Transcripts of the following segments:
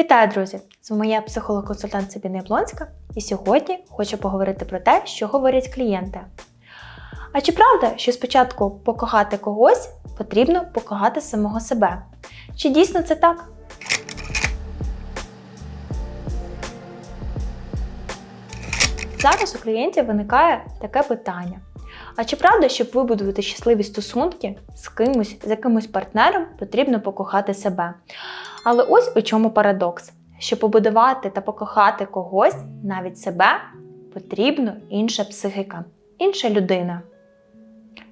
Вітаю, друзі! З вами я психолог-консультант Сабіна Яблонська, і сьогодні хочу поговорити про те, що говорять клієнти. А чи правда, що спочатку покохати когось потрібно покохати самого себе? Чи дійсно це так? Зараз у клієнтів виникає таке питання. А чи правда, щоб вибудувати щасливі стосунки з кимось, з якимось партнером, потрібно покохати себе? Але ось у чому парадокс: щоб побудувати та покохати когось, навіть себе, потрібна інша психіка, інша людина.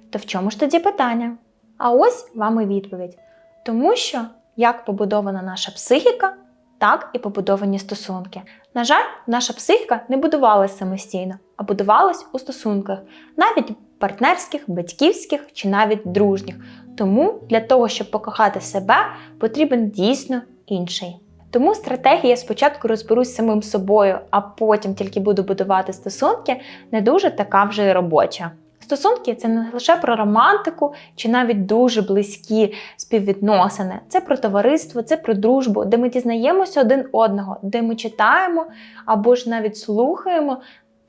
То в чому ж тоді питання? А ось вам і відповідь. Тому що як побудована наша психіка, так і побудовані стосунки. На жаль, наша психіка не будувалася самостійно, а будувалась у стосунках, навіть партнерських, батьківських чи навіть дружніх. Тому для того, щоб покохати себе, потрібен дійсно інший. Тому стратегія спочатку розберусь самим собою, а потім тільки буду будувати стосунки, не дуже така вже й робоча. Стосунки це не лише про романтику чи навіть дуже близькі співвідносини. Це про товариство, це про дружбу, де ми дізнаємося один одного, де ми читаємо або ж навіть слухаємо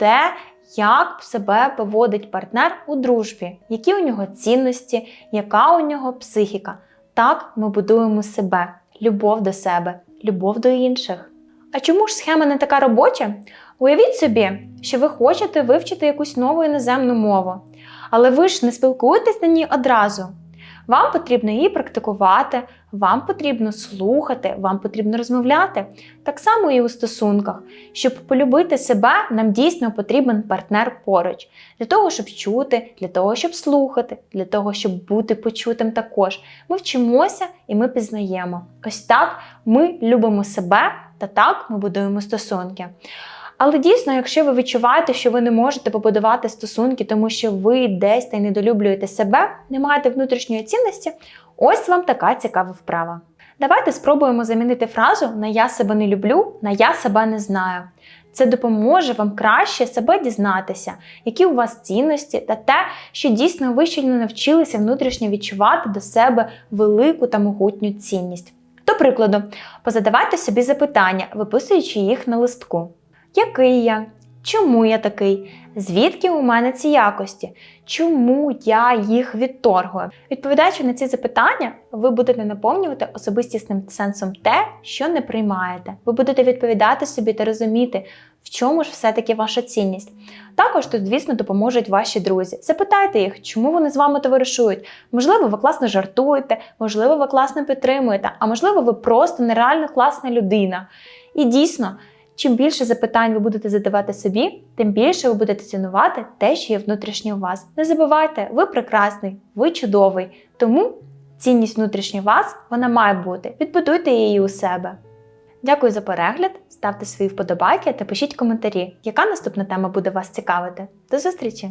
те, як себе поводить партнер у дружбі, які у нього цінності, яка у нього психіка. Так ми будуємо себе, любов до себе, любов до інших. А чому ж схема не така робоча? Уявіть собі, що ви хочете вивчити якусь нову іноземну мову, але ви ж не спілкуєтесь на ній одразу. Вам потрібно її практикувати, вам потрібно слухати, вам потрібно розмовляти. Так само і у стосунках. Щоб полюбити себе, нам дійсно потрібен партнер поруч. Для того, щоб чути, для того, щоб слухати, для того, щоб бути почутим також. Ми вчимося і ми пізнаємо. Ось так ми любимо себе та так ми будуємо стосунки. Але дійсно, якщо ви відчуваєте, що ви не можете побудувати стосунки, тому що ви десь та й недолюблюєте себе, не маєте внутрішньої цінності, ось вам така цікава вправа. Давайте спробуємо замінити фразу на я себе не люблю на я себе не знаю. Це допоможе вам краще себе дізнатися, які у вас цінності, та те, що дійсно ви ще не навчилися внутрішньо відчувати до себе велику та могутню цінність. До прикладу, позадавайте собі запитання, виписуючи їх на листку. Який я? Чому я такий? Звідки у мене ці якості? Чому я їх відторгую? Відповідаючи на ці запитання, ви будете наповнювати особистісним сенсом те, що не приймаєте. Ви будете відповідати собі та розуміти, в чому ж все-таки ваша цінність. Також тут, звісно, допоможуть ваші друзі. Запитайте їх, чому вони з вами товаришують. Можливо, ви класно жартуєте, можливо, ви класно підтримуєте, а можливо, ви просто нереально класна людина. І дійсно. Чим більше запитань ви будете задавати собі, тим більше ви будете цінувати те, що є внутрішнє у вас. Не забувайте, ви прекрасний, ви чудовий. Тому цінність внутрішньої вас вона має бути. Відбудуйте її у себе. Дякую за перегляд, ставте свої вподобайки та пишіть коментарі, яка наступна тема буде вас цікавити. До зустрічі!